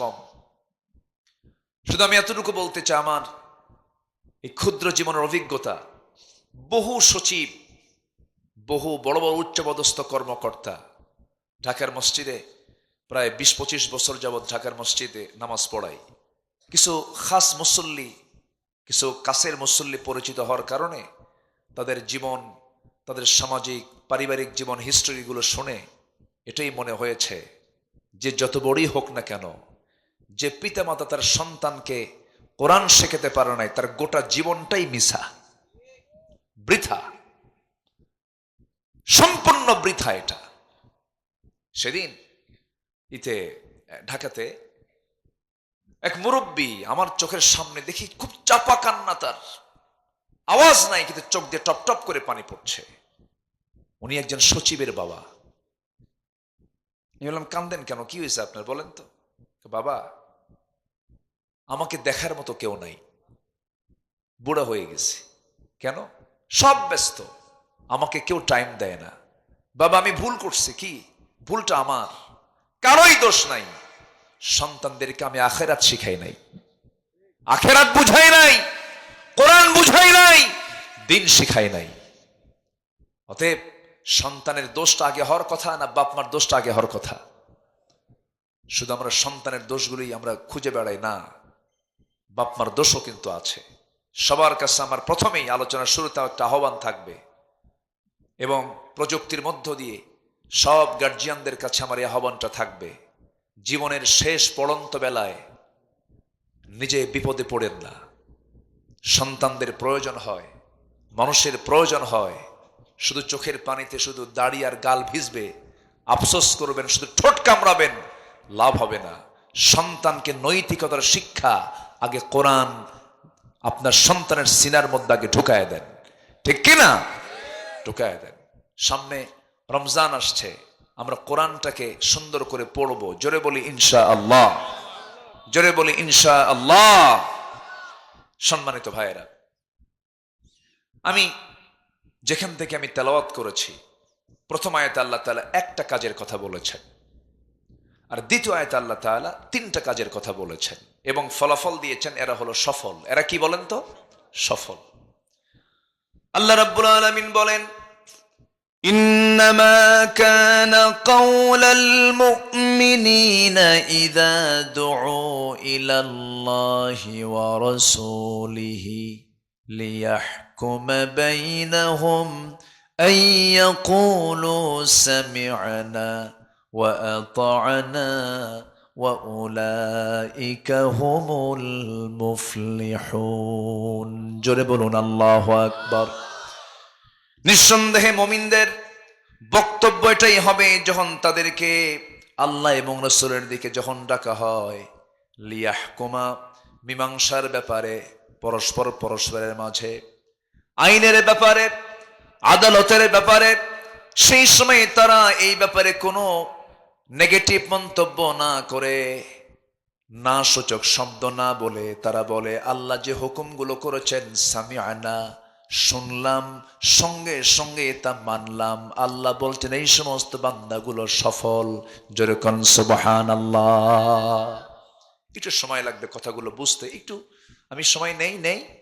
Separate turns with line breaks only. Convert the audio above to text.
কম। শুধু আমি এতটুকু বলতে চাই, আমার এই ক্ষুদ্র জীবনের অভিজ্ঞতা, বহু সচিব, বহু বড় বড় উচ্চপদস্থ কর্মকর্তা, ঢাকার মসজিদে প্রায় বিশ পঁচিশ বছর যাবৎ ঢাকার মসজিদে নামাজ পড়াই। কিছু খাস মুসল্লি, কিছু কাছের মুসল্লি পরিচিত হওয়ার কারণে তাদের জীবন, তাদের সামাজিক, পারিবারিক জীবন হিস্টোরিগুলো শুনে এটাই মনে হয়েছে যে যত বড়ই হোক না কেন যে পিতামাতা তার সন্তানকে কোরআন শেখাতে পারে নাই, তার গোটা জীবনটাই মিশা বৃথা, সম্পূর্ণ বৃথা এটা। সেদিন ইতে ঢাকাতে এক মুরব্বী আমার চোখের সামনে দেখি খুব চাপা কান্না তার। আওয়াজ নাই, কিন্তু চোখ দিয়ে টপ টপ করে পানি পড়ছে। উনি একজন সচিবের বাবা। আমি বললাম, কান্দেন কেন? কি হয়েছে আপনার? বলেন তো। বাবা আমাকে দেখার মতো কেউ নাই। বুড়া হয়ে গেছে। কেন? সব ব্যস্ত। আমাকে কেউ টাইম দেয় না। বাবা, আমি ভুল করছি কি? ভুলটা আমার। কারোই দোষ নাই। সন্তানদেরকে আমি আখেরাত শিখাই নাই। আখেরাত বুঝাই নাই। কোরআন বুঝাই নাই। দিন শিখাই নাই। অতএব সন্তানের দোষটা আগে হওয়ার কথা না বাপ মার দোষটা আগে হওয়ার কথা? শুধু আমরা সন্তানের দোষগুলি আমরা খুঁজে বেড়াই না। বাপ মার দোষও কিন্তু আছে। সবার কাছে আমার প্রথমেই আলোচনার শুরুতে একটা আহ্বান থাকবে এবং প্রযুক্তির মধ্য দিয়ে সব গার্জিয়ানদের কাছে আমার এই আহ্বানটা থাকবে। জীবনের শেষ পড়ন্ত বেলায় নিজে বিপদে পড়েন না। সন্তানদের প্রয়োজন হয়, মানুষের প্রয়োজন হয়, শুধু চোখের পানিতে শুধু দাড়ি আর গাল ভিজবে, আফসোস করবেন, শুধু ঠোঁট কামড়াবেন, লাভ হবে না। সন্তানকে নৈতিকতার শিক্ষা আগে কোরআন আপনার সন্তানের সিনার মধ্যে আগে ঢুকায় দেন। ঠিক কিনা? ঢুকায় দেন। সামনে রমজান আসছে, আমরা কোরআনটাকে সুন্দর করে পড়ব। জোরে বলি ইনশা আল্লাহ জোরে বলি ইনশা আল্লাহ সম্মানিত ভাইয়েরা, আমি যেখান থেকে আমি তেলাওয়াত করেছি, প্রথম আয়তে আল্লাহ তালা একটা কাজের কথা বলেছেন। আর দ্বিতীয় আয়তে আল্লাহ তাআলা তিনটা কাজের কথা বলেছেন এবং ফলাফল দিয়েছেন এরা হলো সফল এরা কি বলেন তো সফল আল্লাহ রাব্বুল আলামিন বলেন
إنما كان قول المؤمنين إذا دعوا إلى الله ورسوله ليحكم بينهم أن يقولوا سمعنا وأطعنا وأولئك هم المفلحون جربون الله أكبر
নিঃসন্দেহে মমিনদের বক্তব্য এটাই হবে যখন তাদেরকে আল্লাহ এবং রসুলের দিকে যখন ডাকা হয় লিয়াহ কুমা মীমাংসার ব্যাপারে পরস্পর পরস্পরের মাঝে আইনের ব্যাপারে আদালতের ব্যাপারে সেই সময় তারা এই ব্যাপারে কোনো নেগেটিভ মন্তব্য না করে না সূচক শব্দ না বলে তারা বলে, আল্লাহ যে হুকুমগুলো করেছেন, সামিআনা, শুনলাম, সঙ্গে সঙ্গে তা মানলাম। আল্লাহ বলছেন, এই সমস্ত বান্দাগুলো সফল। যেরকম সুবহান আল্লাহ একটু সময় লাগবে কথাগুলো বুঝতে। একটু, আমি সময় নেই নেই।